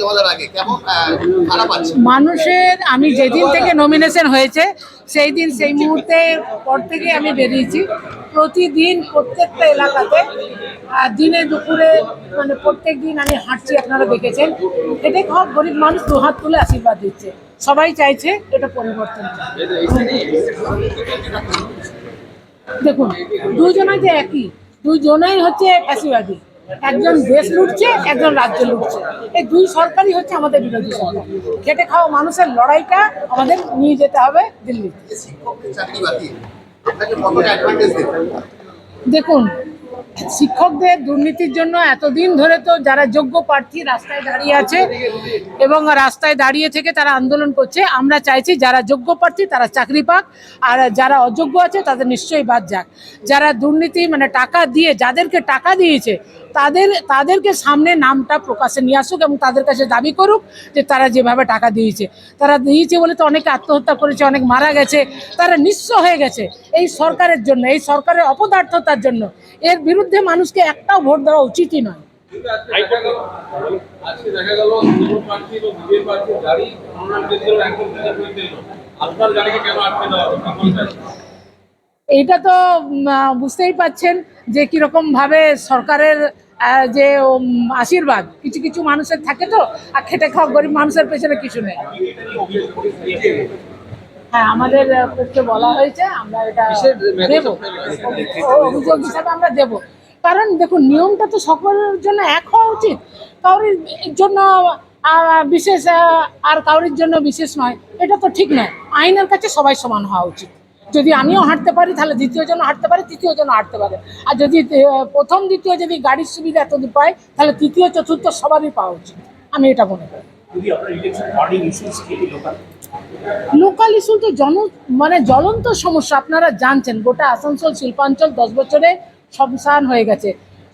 জমাদার আগে কেমন খারাপ আছে? মানুষের, আমি যেদিন থেকে নমিনেশন হয়েছে, সেই দিন, সেই মুহূর্তে পর থেকে আমি বেরিয়েছি। প্রতিদিন প্রত্যেকটা এলাকাতে দিনে দুপুরে মানে প্রত্যেক দিন আমি হাঁটছি, আপনারা দেখেছেন। এটাই খাওয়া গরিব মানুষ দু হাত তুলে আশীর্বাদ দিচ্ছে। সবাই চাইছে এটা পরিবর্তন দেখুন দুজনে যে একই, দুজনেই হচ্ছে ফ্যাসিবাদী একজন দেশ লুটছে একজন রাজ্য লুটছে। এই দুই সরকারই হচ্ছে আমাদের বিরোধী সরকার। খেটে খাওয়া মানুষের লড়াইটা আমাদের নিয়ে যেতে হবে দেবে দেখুন শিক্ষকদের দুর্নীতির জন্য এতদিন ধরে তো যারা যোগ্য প্রার্থী রাস্তায় দাঁড়িয়ে আছে এবং রাস্তায় দাঁড়িয়ে থেকে তারা আন্দোলন করছে, আমরা চাইছি যারা যোগ্য প্রার্থী তারা চাকরি পাক, আর যারা অযোগ্য আছে তাদের নিশ্চয়ই বাদ যাক। যারা দুর্নীতি মানে টাকা দিয়ে, যাদেরকে টাকা দিয়েছে, তাদের, তাদেরকে সামনে নামটা প্রকাশে নিয়ে আসুক এবং তাদের কাছে দাবি করুক যে তারা যেভাবে টাকা দিয়েছে। তারা দিয়েছে বলে তো অনেকে আত্মহত্যা করেছে, অনেক মারা গেছে, তারা নিঃস্ব হয়ে গেছে। এই সরকারের জন্য, এই সরকারের অপদার্থতার জন্য, এর বিরুদ্ধে মানুষকে একটাও ভোট দেওয়া উচিতই নয়। এইটা তো বুঝতেই পাচ্ছেন যে কীরকম ভাবে সরকারের যে আশীর্বাদ, কিছু কিছু মানুষের থাকে তো, আর খেটে খাওয়া গরিব মানুষের পেছনে কিছু নেই। হ্যাঁ আমাদের পক্ষে বলা হয়েছে আমরা এটা দেব। অভিযোগ হিসাবে আমরা দেব। কারণ দেখুন নিয়মটা তো সকলের জন্য এক হওয়া উচিত। কারোর জন্য বিশেষ আর কারোর জন্য বিশেষ নয়। এটা তো ঠিক নয়। আইনের কাছে সবাই সমান হওয়া উচিত। যদি আমিও হাঁটতে পারি তাহলে দ্বিতীয় জন হাঁটতে পারে তৃতীয় জন হাঁটতে পারে। আর যদি প্রথম দ্বিতীয় যদি গাড়ির সুবিধা এত পায় তাহলে তৃতীয় চতুর্থ সবারই পাওয়া উচিত। আমি এটা মনে করি। লোকাল ইস্যু তো জন মানে জ্বলন্ত সমস্যা, আপনারা জানছেন। গোটা আসানসোল, শিল্পাঞ্চল দশ বছরে শ্মশান হয়ে গেছে।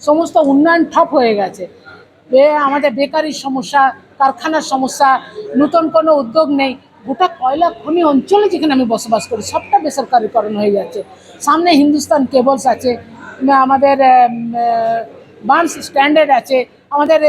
সমস্ত উন্নয়ন ঠপ হয়ে গেছে। আমাদের বেকারির সমস্যা, কারখানার সমস্যা, নতুন কোনো উদ্যোগ নেই। গোটা কয়লা খনি অঞ্চলে যেখানে আমি বসবাস করি, সবটা বেসরকারিকরণ হয়ে যাচ্ছে। সামনে হিন্দুস্তান কেবলস আছে আমাদের বার্নস স্ট্যান্ডার্ড আছে, আমাদের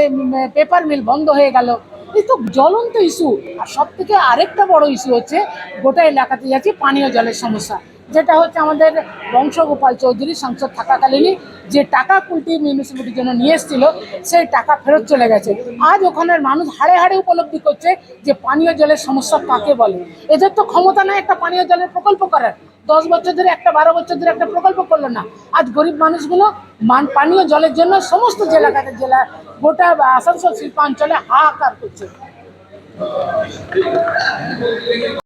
পেপার মিল বন্ধ হয়ে গেল। এই তো জ্বলন্ত ইস্যু আর সব থেকে আরেকটা বড় ইস্যু হচ্ছে, গোটা এলাকাতে যাচ্ছে পানীয় জলের সমস্যা। যেটা হচ্ছে আমাদের বংশগোপাল চৌধুরী সাংসদ থাকাকালীনই যে টাকা কুলটি মিউনিসিপ্যালিটির জন্য নিয়ে এসেছিল, সেই টাকা ফেরত চলে গেছে। আজ ওখানের মানুষ হাড়ে হাড়ে উপলব্ধি করছে যে পানীয় জলের সমস্যা কাকে বলে। এদের তো ক্ষমতা নাই একটা পানীয় জলের প্রকল্প করার। দশ বছর ধরে একটা বারো বছর ধরে একটা প্রকল্প করল না। আজ গরিব মানুষগুলো মান পানীয় জলের জন্য সমস্ত জেলাঘাটের জেলা, গোটা আসানসোল শিল্পাঞ্চলে হাহাকার করছে।